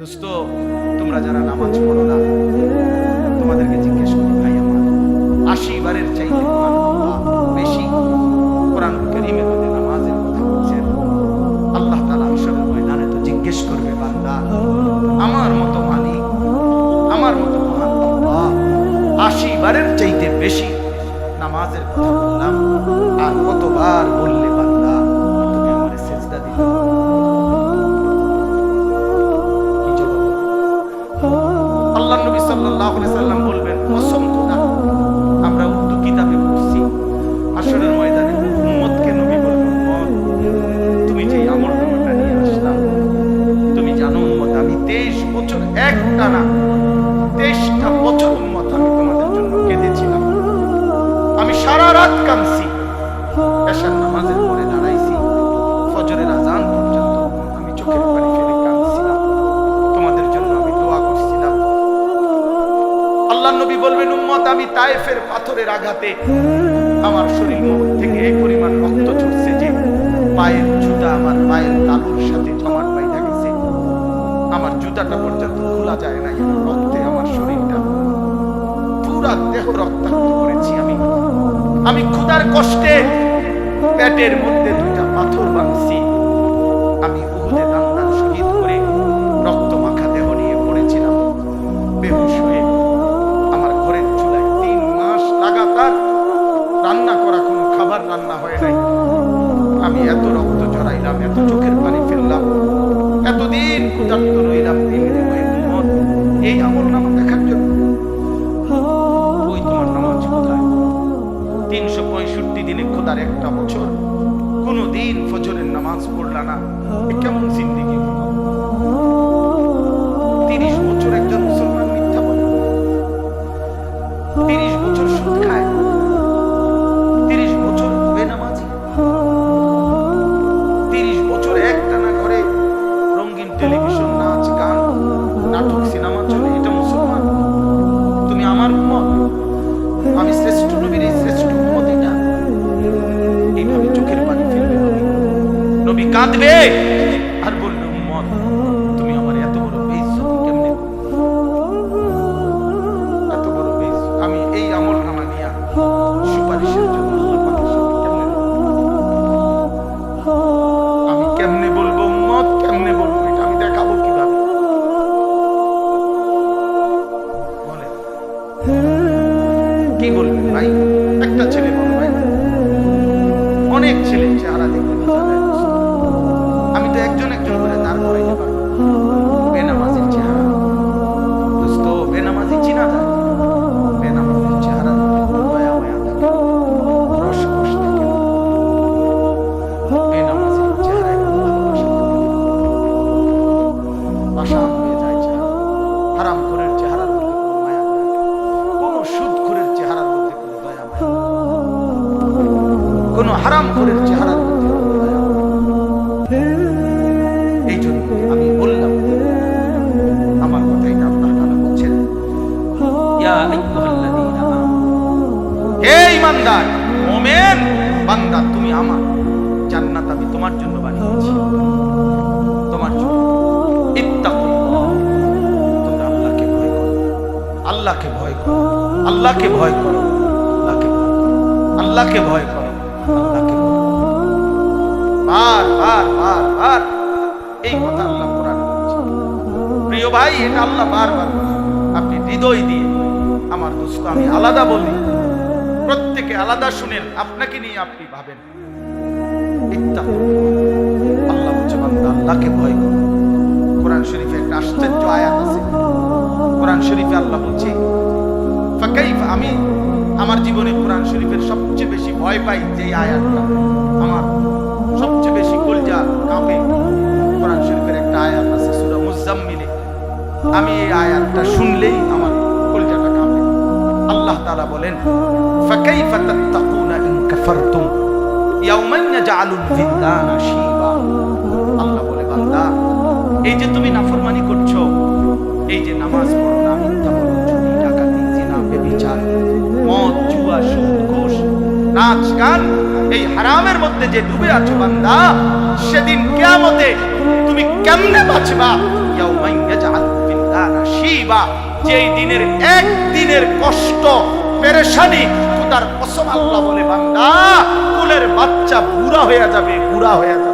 দোস্ত, তোমরা যারা নামাজ পড়ো না, তোমাদেরকে জিজ্ঞেস করি, ভাই, আমার আশি বারের চাইতে বেশি কোরআন করিমের মধ্যে নামাজের কথা বলছেন আল্লাহ তাআলা আসরের ময়দানে তো জিজ্ঞেস করবে, বান্দা, আমার মতো মালিক আমার মতো আশি বারের চাইতে বেশি নামাজের কথা বললাম আর কতবার বললে সাল্লাম পাথরের আঘাতে আমার শরীর থেকে এই পরিমাণ রক্ত ঝরছে যে পায়ের জুতা আমার পায়ের তালুর সাথে জমাট বাইধা গেছে। আমার জুতাটা পর্যন্ত খোলা যায় না রক্তে আমার শরীরটা পুরা দেহ রক্তাক্ত করেছি আমি। আমি ক্ষুধার কষ্টে পেটের মধ্যে দুটা পাথর ভাঙছি আমি এতদিন ক্ষুধার্ত রইলাম এই আমার নাম দেখার জন্য। নামাজ তিনশো পঁয়ষট্টি দিনে খোদার একটা বছর। কোনো দিন ফজরের নামাজ পড়লা না। নবী কাঁদবে। আর বলবে উম্মত তুমি আমার এত বড় কেমনে? এত বড় বেইজ্জত। আমি এই আমল নামা নিয়া সুপারিশের জন্য? আমি বলব কেমনে বলব? কি বলবেন ভাই? একটা ছেলে বলো ভাই? অনেক ছেলে ইমানদার মুমিন বান্দা, তুমি আমার। জান্নাত আমি তোমার জন্য বানিয়েছি। তোমার জন্য। তোমরা আল্লাহকে ভয় করো। আল্লাহকে ভয় করো। আল্লাহকে ভয় করো। আল্লাহকে ভয় করো। আল্লাহকে বার বার বার বার। এই কথা আল্লাহ কোরআনে প্রিয় ভাই, এটা আল্লাহ বারবার। আপনি হৃদয় দিয়ে আমার দোস্ত, আমি আলাদা বলি। প্রত্যেকে আলাদা শুনেন, আপনাকে নিয়ে আপনি ভাবেন। আল্লাহ আল্লাহকে ভয় করো। কোরআন শরীফে একটা আশ্চর্য আয়াত আছে। কোরআন শরীফে আল্লাহ বলছে আমি আমার জীবনে কোরআন শরীফের সবচেয়ে বেশি ভয় পাই যে আয়াতটা। আমার সবচেয়ে বেশি কলজা কাঁপে। কোরআন শরীফের একটা আয়াত আছে, সূরা মুজাম্মিলে। আমি এই আয়াতটা শুনলেই আল্লাহ তাআলা বলেন, ফাকাইফা তাত্তাকুনা ইন কাফারতুম? ইয়াউমান ইয়াজআলুল ফিলদানা শিবা। আল্লাহ বলে, বান্দা, এই যে তুমি নাফরমানি করছ, এই যে নামাজ পড়ো না মিথ্যা বলো চুরি, ডাকাতি, জিনা ব্যভিচার মদ, জুয়া, সুদ, ঘুষ, নাচ, গান, এই হারামের মধ্যে যে ডুবে আছো বান্দা, সেদিন কিয়ামতে তুমি কেমনে বাঁচবা? ইয়াউমান ইয়াজআল ফিল্লানা শিবা। যেই দিনের এক দিনের কষ্ট, পেরেশানি, খোদার কসম আল্লাহ বলে, বান্দা, কুলের বাচ্চা বুড়া হয়ে যাবে, বুড়া হয়ে যাবে।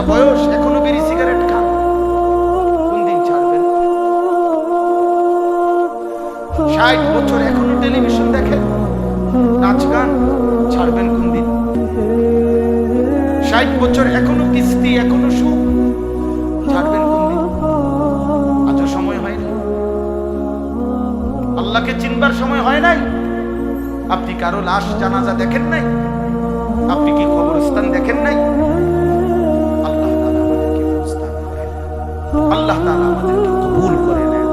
চাচা বয়স, এখনও বেরি সিগারেট খান। কোন দিন ছাড়বেন? ষাট বছর এখনও টেলিভিশন দেখেন? নাচ গান ছাড়বেন কোন দিন? ষাট বছর এখনও কিস্তি, এখনও সুখ ছাড়বেন কোন দিন? আজও সময় হয়নি আল্লাহকে চিনবার সময় হয় নাই? আপনি কারও লাশ জানাজা দেখেন নাই? আপনি কি কবরস্থান দেখেন নাই? আল্লাহ তাআলা আমাদেরকে কবুল করে নেন।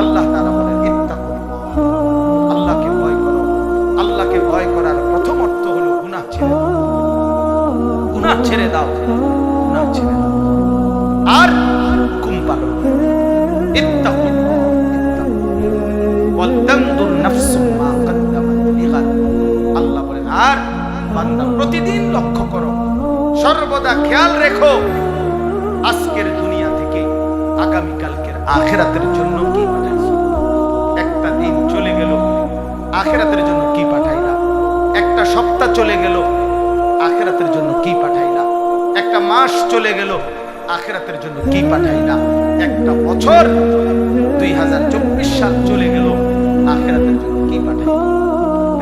আল্লাহ তাআলা বলেন ইত্তাকুল্লাহ আল্লাহকে ভয় করো। আল্লাহকে ভয় করার প্রথম অর্থ হলো গুনাহ ছেড়ে গুনাহ ছেড়ে দাও। গুনাহ ছেড়ে দাও। আর হুকুম পালন। ইত্তাকুল্লাহ আল্লাহ বলেন, আর বান্দা প্রতিদিন লক্ষ্য করো। সর্বদা খেয়াল রেখো। আজকের দুনিয়া থেকে আগামী কালকের আখেরাতের জন্য কি পাঠাইছো? একটা দিন চলে গেল, আখেরাতের জন্য কি পাঠাইলা? একটা সপ্তাহ চলে গেল, আখেরাতের জন্য কি পাঠাইলা? একটা মাস চলে গেল, আখেরাতের জন্য কি পাঠাইলা? একটা বছর, দুই হাজার চব্বিশ সাল চলে গেল, আখেরাতের জন্য কি পাঠাইলা?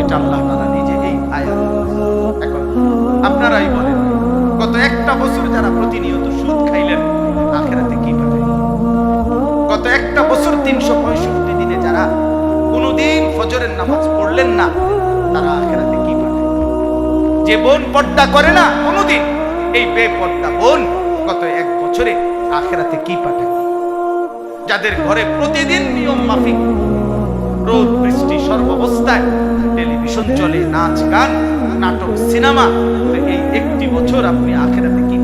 এটা আল্লাহ তারা নিজে এই আয়াত এখন আপনারাই বলেন, গত একটা বছর যারা প্রতিনিয়ত সুদ খাইলেন একটা বছর তিনশো পঁয়ষট্টি দিনে যারা কোনোদিন ফজরের নামাজ পড়লেন না, তারা আখেরাতে কি পাঠায় যে বোন পর্দা করে না কোনোদিন, এই বেপর্দা বোন গত এক বছরে আখেরাতে কি পাঠায় যাদের ঘরে প্রতিদিন নিয়ম মাফিক, রোদ, বৃষ্টি, সর্বাবস্থায় টেলিভিশন চলে, নাচ গান, নাটক, সিনেমা, এই একটি বছর আপনি আখেরাতে কি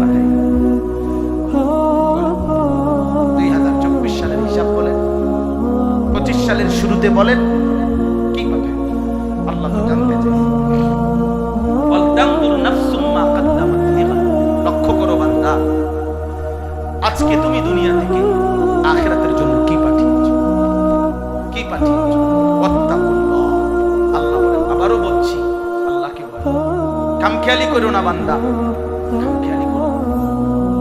শুরুতে বলেন, কি পাঠায় আল্লাহ তো জানতে চাই। লক্ষ্য করো বান্দা, আজকে তুমি দুনিয়া থেকে আখেরাতের জন্য কি পাঠিয়েছো কি পাঠিয়েছো। আল্লাহ আবারও বলছি, আল্লাহকে করো। না বান্দা খামখেয়ালি করো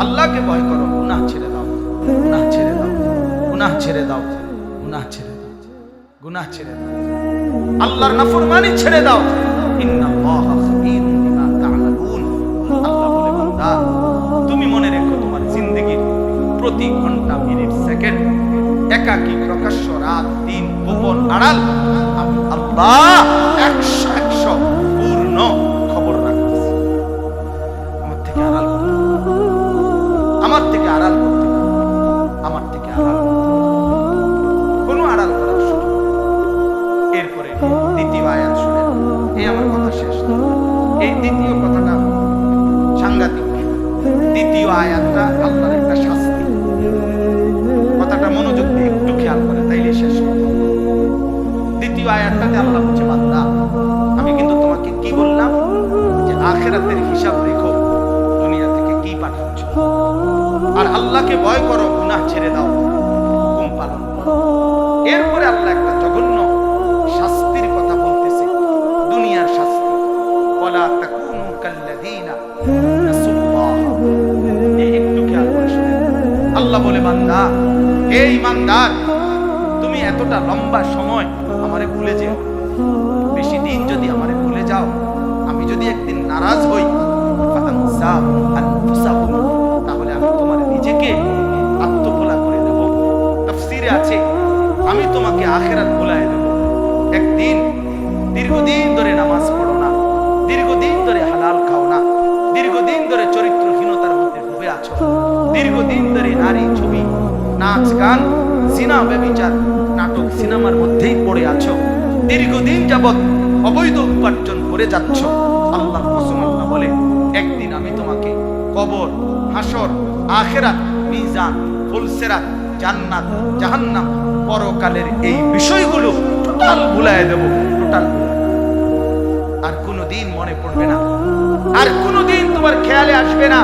আল্লাহকে ভয় করো ছেড়ে দাও, গুনাহ ছেড়ে দাও, গুনাহ ছেড়ে দাও গুনাহ ছেড়ে দাও। আল্লাহর নাফরমানি ছেড়ে দাও। তুমি মনে রেখো তোমার জিন্দেগির প্রতি ঘণ্টা, মিনিট, সেকেন্ড, একাকী, প্রকাশ্য রাত, দিন, গোপন, আড়াল। আমি আল্লাহ দ্বিতীয় কথাটা সাংঘাতিক। দ্বিতীয় আয়াতটা আল্লাহর একটা শাস্তি। কথাটা মনোযোগ দিয়ে একটু খেয়াল করে, তাইলে শেষ কথা। দ্বিতীয় আয়াতটাতে আল্লাহ বলছে, বান্দা, আমি কিন্তু তোমাকে কি বললাম? যে আখেরাতের হিসাব রেখো, দুনিয়া থেকে কি পাঠাচ্ছ? আর আল্লাহকে ভয় করো, গুনাহ ছেড়ে দাও হুকুম পালন এরপরে আল্লাহ একটা আল্লাহ বলে, বান্দা হে ইমানদার তুমি এতটা লম্বা সময় আমারে ভুলে যেও। বেশি দিন যদি আমারে ভুলে যাও, আমি যদি একদিন নারাজ হই তাহলে আমি তোমার নিজেকে আত্মভোলা করে দেব। তাফসীরে আছে, আমি তোমাকে আখেরাত ভুলায় দেব। একদিন, দীর্ঘদিন ধরে দীর্ঘদিন ধরে নারী ছবি, নাচ, গান জিনা ব্যবিচার, নাটক সিনেমার মধ্যেই পড়ে আছো। দীর্ঘদিন যাবৎ অবৈধ উপার্জন করে যাচ্ছ। আল্লাহ কসম আল্লাহ বলে, একদিন আমি তোমাকে কবর, হাসর, আখেরাত, মিজান, ফুলসেরাত, জান্নাত, জাহান্নাম, পরকালের এই বিষয়গুলো টোটাল ভুলায় দেব, টোটাল আর কোনোদিন মনে পড়বে না। আর কোনোদিন তোমার খেয়ালে আসবে না,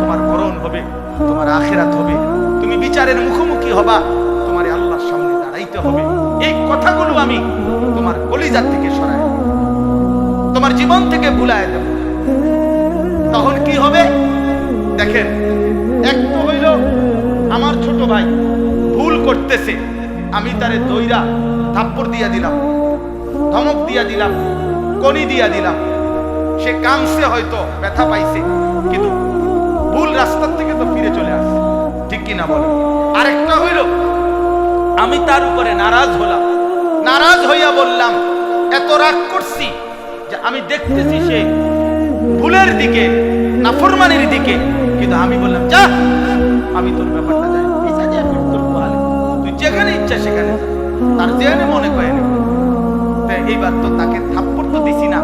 তোমার মরণ হবে। তোমার আখেরাত হবে। তুমি বিচারের মুখোমুখি হবা। তোমার আল্লাহর সামনে দাঁড়াইতে হবে। এই কথাগুলো আমি তোমার কলিজার থেকে সরাই তোমার জীবন থেকে ভুলায় দেব। তখন কি হবে? দেখেন, এক তো হইল আমার ছোট ভাই ভুল করতেছে। আমি তারে দইরা থাপ্পড় দিয়া দিলাম, ধমক দিয়া দিলাম কনি দিয়া দিলাম। সে কামছে হয়তো, ব্যথা পাইছে। কিন্তু ভুল রাস্তার থেকে তো ফিরে চলে আসছে ঠিক কিনা বলো? আরেকটা হইল, আমি তার উপরে নারাজ হলাম। নারাজ হইয়া বললাম, এত রাগ করছি যে আমি দেখতেছি সে ভুলের দিকে, নাফরমানির দিকে। কিন্তু আমি বললাম, যা, আমি তোর ব্যাপারটা। তুই যেখানে ইচ্ছা সেখানে তার যেখানে মনে করে এইবার তো তাকে থাপ্পড় তো দিছি না।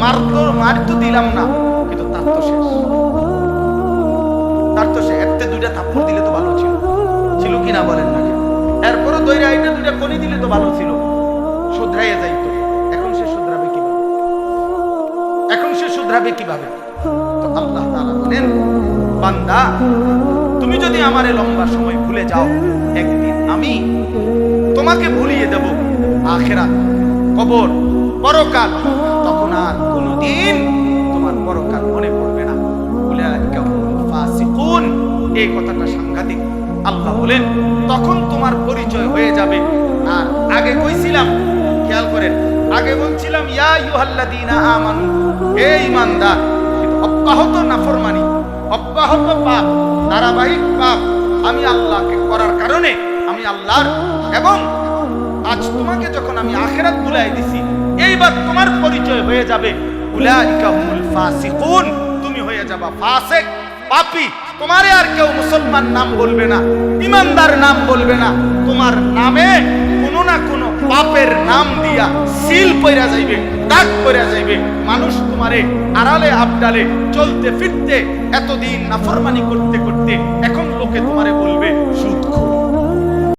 মার তো মার তো দিলাম না, কিন্তু তার তো শেষ। সে দুইটা থাপ্পড় দিলে তো ভালো ছিল। ছিল কিনা বলেন না দইরা আইনে দুইটা কনি দিলে তো ভালো ছিল। শুধরাইয়া যাইতো। এখন সে শুধরাবে কীভাবে? এখন সে শুধরাবে কীভাবে? তো আল্লাহ বলেন, বান্দা, তুমি যদি আমারে লম্বা সময় ভুলে যাও, একদিন আমি তোমাকে ভুলিয়ে দেব। আখেরাত, কবর, পরকাল, তখন আর কোনোদিন এই কথাটা সাংঘাতিক। আল্লাহ বলেন, তখন তোমার পরিচয় হয়ে যাবে। আর আগে কইছিলাম, খেয়াল করেন, আগে বলছিলাম, ইয়া ইউহাল্লাযীনা আমানু, হে ঈমানদার, অব্যাহত নাফরমানি, অব্যাহত পাপ, ধারাবাহিক পাপ আমি আল্লাহকে করার কারণে আমি আল্লাহর এবং আজ তোমাকে যখন আমি আখেরাত বুলাই দিছি, এইবার তোমার পরিচয় হয়ে যাবে। উলাইকা হুমুল ফাসিকুন, তুমি হয়ে যাবা ফাসিক, পাপী। তোমারে আর কেউ মুসলমান নাম বলবে না, ইমানদার নাম বলবে না। তোমার নামে কোনো না কোনো পাপের নাম দিয়া সিল পইরা যাইবে, দাগ পইরা যাইবে। মানুষ তোমারে আড়ালে আবডালে চলতে ফিরতে এতদিন নাফরমানি করতে করতে এখন লোকে তোমারে বলবে, সুদ